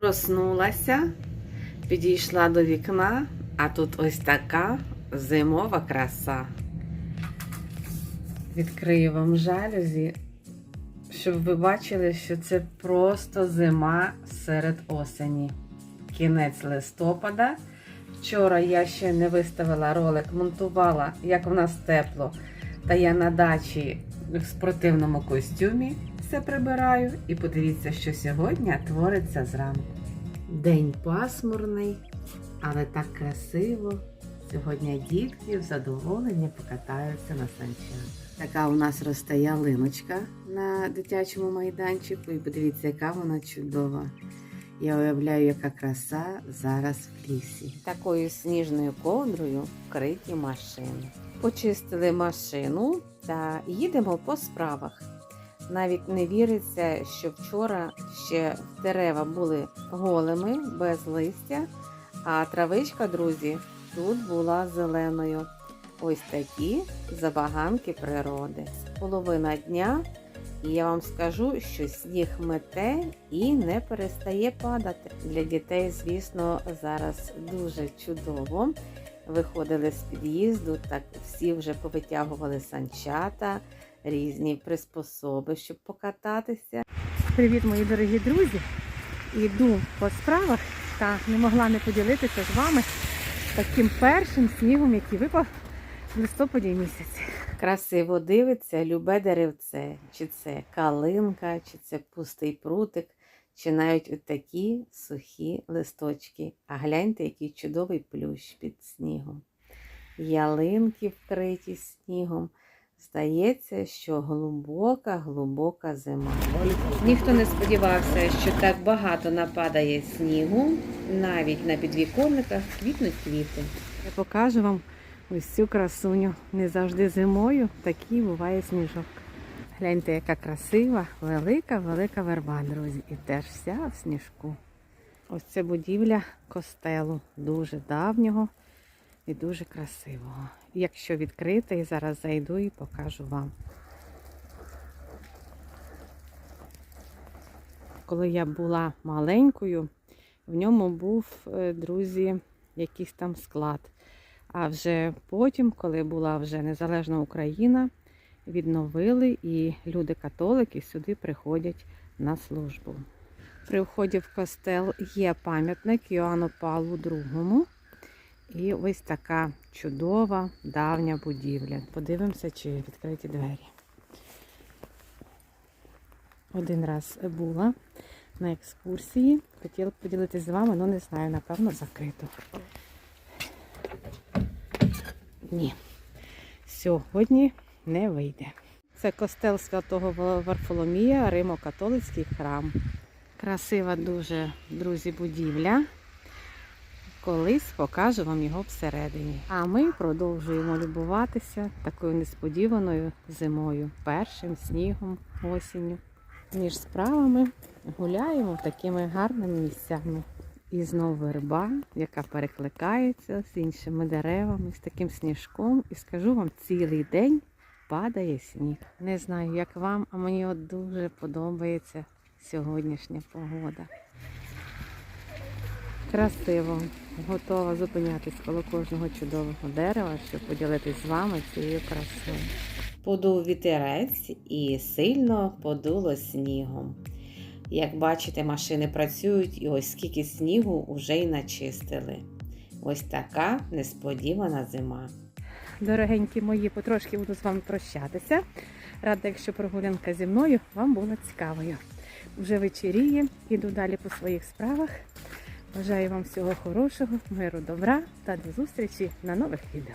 Проснулася, підійшла до вікна, а тут ось така зимова краса. Відкрию вам жалюзі, щоб ви бачили, що це просто зима серед осені. Кінець листопада. Вчора я ще не виставила ролик, монтувала, як в нас тепло. Та я на дачі в спортивному костюмі все прибираю. І подивіться, що сьогодні твориться зранку. День пасмурний, але так красиво. Сьогодні дітки в задоволенні покатаються на санчатах. Така у нас росте ялиночка на дитячому майданчику. І подивіться, яка вона чудова. Я уявляю, яка краса зараз в лісі. Такою сніжною ковдрою вкриті машини. Почистили машину та їдемо по справах. Навіть не віриться, що вчора ще дерева були голими, без листя, а травичка, друзі, тут була зеленою. Ось такі забаганки природи. Половина дня, і я вам скажу, що сніг мете і не перестає падати. Для дітей, звісно, зараз дуже чудово. Виходили з під'їзду, так всі вже повитягували санчата, різні приспособи, щоб покататися. Привіт, мої дорогі друзі! Іду по справах та не могла не поділитися з вами таким першим снігом, який випав в листопаді місяці. Красиво дивиться любе деревце, чи це калинка, чи це пустий прутик, чи навіть от такі сухі листочки. А гляньте, який чудовий плющ під снігом. Ялинки вкриті снігом. Здається, що глибока, глибока зима. Ніхто не сподівався, що так багато нападає снігу, навіть на підвіконниках квітнуть квіти. Я покажу вам ось цю красуню. Не завжди зимою такий буває сніжок. Гляньте, яка красива, велика, велика верба, друзі. І теж вся в сніжку. Ось це будівля костелу, дуже давнього і дуже красивого. Якщо відкрити, зараз зайду і покажу вам. Коли я була маленькою, в ньому був, е, друзі, якийсь там склад. А вже потім, коли була вже незалежна Україна, відновили і люди-католики сюди приходять на службу. При вході в костел є пам'ятник Йоанну Павлу II. І ось така чудова давня будівля. Подивимося, чи відкриті двері. Один раз була на екскурсії. Хотіла б поділитися з вами, але не знаю, напевно, закрито. Ні, сьогодні не вийде. Це костел святого Варфоломія, Римо-католицький храм. Красива дуже, друзі, будівля. Колись покажу вам його всередині. А ми продовжуємо любуватися такою несподіваною зимою, першим снігом осінню. Між справами гуляємо такими гарними місцями. І знову верба, яка перекликається з іншими деревами, з таким сніжком. І скажу вам, цілий день падає сніг. Не знаю, як вам, а мені от дуже подобається сьогоднішня погода. Красиво, готова зупинятись коло кожного чудового дерева, щоб поділитись з вами цією красою. Подув вітерець і сильно подуло снігом. Як бачите, машини працюють і ось скільки снігу вже й начистили. Ось така несподівана зима. Дорогенькі мої, потрошки буду з вами прощатися. Рада, якщо прогулянка зі мною вам була цікавою. Вже вечеріє, іду далі по своїх справах. Бажаю вам всього хорошого, миру, добра та до зустрічі на нових відео.